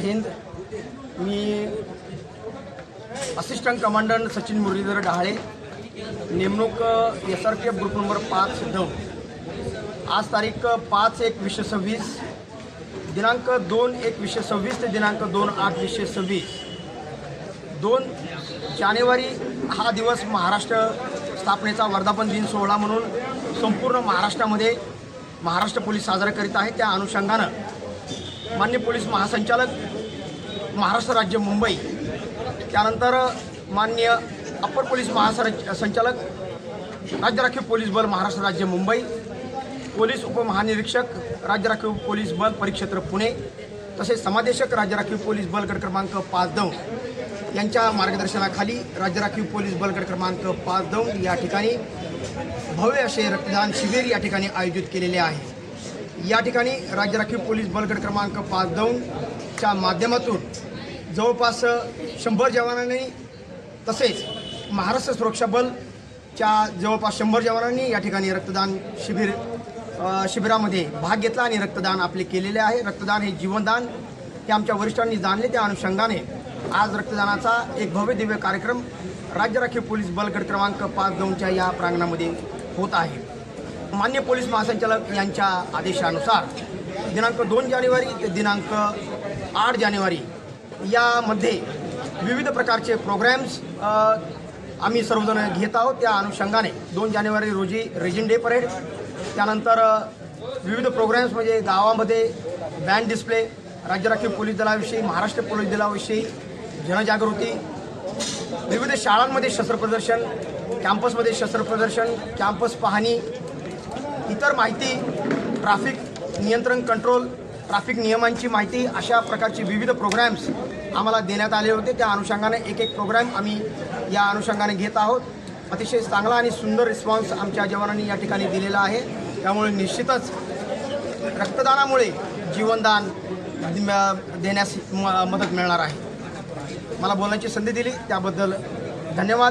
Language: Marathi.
हिंद. मी असिस्टंट कमांडंट सचिन मुरलीधर डहाळे नेमणूक S R P F group number पाच दौंड आज तारीख पाच एक वीसशे सव्वीस. दिनांक दोन एक वीसशे सव्वीस ते दिनांक दोन आठ वीसशे सव्वीस. दोन जानेवारी हा दिवस महाराष्ट्र स्थापनेचा वर्धापन दिन सोहळा म्हणून संपूर्ण महाराष्ट्रामध्ये महाराष्ट्र पोलीस साजरा करीत आहे. त्या अनुषंगानं मान्य पोलीस महासंचालक महाराष्ट्र राज्य मुंबई. त्यानंतर मान्य अप्पर पोलीस महासर संचालक राज्य राखीव पोलीस बल महाराष्ट्र राज्य मुंबई. पोलीस उपमहानिरीक्षक राज्य राखीव पोलीस बल परिक्षेत्र पुणे. तसेच समादेशक राज्य राखीव पोलीस बल गट क्रमांक पाच दौंड यांच्या मार्गदर्शनाखाली राज्य राखीव पोलीस बल गट क्रमांक पाच दौंड या ठिकाणी भव्य असे रक्तदान शिबिर या ठिकाणी आयोजित केलेले आहे. या ठिकाणी राज्य राखीव पोलीस बलगड क्रमांक पाच दोनच्या माध्यमातून जवळपास शंभर जवानांनी तसेच महाराष्ट्र सुरक्षा बलच्या जवळपास शंभर जवानांनी या ठिकाणी रक्तदान शिबिर शिबिरामध्ये भाग घेतला आणि रक्तदान आपले केलेले आहे. रक्तदान हे जीवनदान. हे आमच्या वरिष्ठांनी जाणले. त्या अनुषंगाने आज रक्तदानाचा एक भव्य दिव्य कार्यक्रम राज्य राखीव पोलीस बलगड क्रमांक पाच दोनच्या या प्रांगणामध्ये होत आहे. मान्य पोलीस महासंचालक यांच्या आदेशानुसार दिनांक दोन जानेवारी ते दिनांक आठ जानेवारी यामध्ये विविध प्रकारचे प्रोग्रॅम्स आम्ही सर्वजण घेत आहोत. त्या अनुषंगाने दोन जानेवारी रोजी रेजिन डे परेड त्यानंतर विविध प्रोग्रॅम्स म्हणजे गावामध्ये बँड डिस्प्ले राज्य राखीव पोलीस दलाविषयी महाराष्ट्र पोलीस दलाविषयी जनजागृती विविध शाळांमध्ये शस्त्रप्रदर्शन कॅम्पसमध्ये शस्त्रप्रदर्शन कॅम्पस पाहणी इतर माहिती ट्रॅफिक नियंत्रण कंट्रोल ट्रॅफिक नियमांची माहिती अशा प्रकारचे विविध प्रोग्रॅम्स आम्हाला देण्यात आले होते. त्या अनुषंगाने एक एक प्रोग्रॅम आम्ही या अनुषंगाने घेत आहोत. अतिशय चांगला आणि सुंदर रिस्पॉन्स आमच्या जवानांनी या ठिकाणी दिलेला आहे. त्यामुळे निश्चितच रक्तदानामुळे जीवनदान देण्यास म- मदत मिळणार आहे. मला बोलण्याची संधी दिली. त्याबद्दल धन्यवाद.